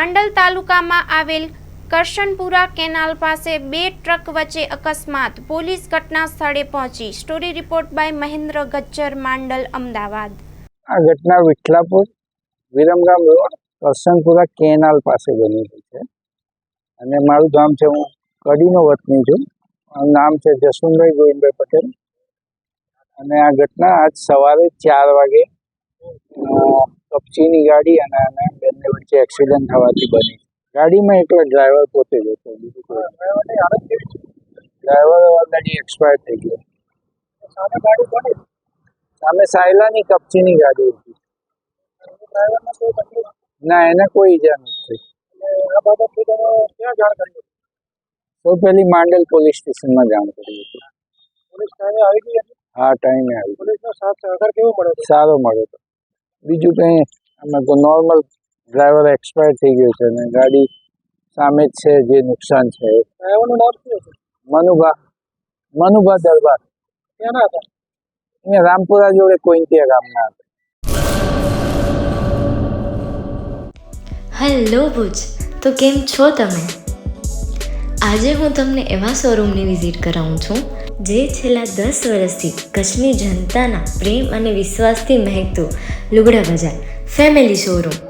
માંડલ તાલુકામાં આવેલ કરશનપુરા કેનાલ પાસે બે ટ્રક વચ્ચે અકસ્માત. પોલીસ ઘટના સ્થળે પહોંચી. Story report by Mahendra Gajjar, Mandal, Ahmedabad. આ ઘટના વિઠલાપુર વિરમગામ રોડ, કરશનપુરા કેનાલ પાસે બનેલી છે. અને મારું ગામ છે, હું કડીનો વતની છું. નામ છે જસવંતભાઈ ગોવિંદભાઈ પટેલ. અને આ ઘટના આજ સવારે ચાર વાગે કપચીની ગાડી અને આના વચ્ચે એક્સિડન્ટ થવાથી બની. ગાડીમાં એકલો ડ્રાઈવર પોતે જ હતો બીજું કોઈ ડ્રાઈવર ઓલરેડી એક્સપાયર થઈ ગયો સામે સાયલાની કપચીની ગાડી હતી. ના એને કોઈ ઈજા નથી તો સૌ પહેલી માંડલ પોલીસ સ્ટેશનમાં જાણ કરી હતી. હા ટાઈમે આવી સારો મળ્યો હતો. બીજું કંઈ અમે તો નોર્મલ ડ્રાઈવર એક્સપાયર થઈ ગયો છે અને ગાડી સામે જ છે જે નુકસાન છે. એ. મનુભા. મનુભા દરબાર. અહીંયા રામપુરા જોડે કોઈન્ટિયા ગામના હતા. હેલો ભુજ. તો કેમ છો તમે? આજે હું તમને એવા શોરૂમની વિઝિટ કરાવું છું જે છેલ્લા દસ વર્ષથી કચ્છની જનતાના પ્રેમ અને વિશ્વાસથી મહેકતું લુગડા બજાર ફેમિલી શોરૂમ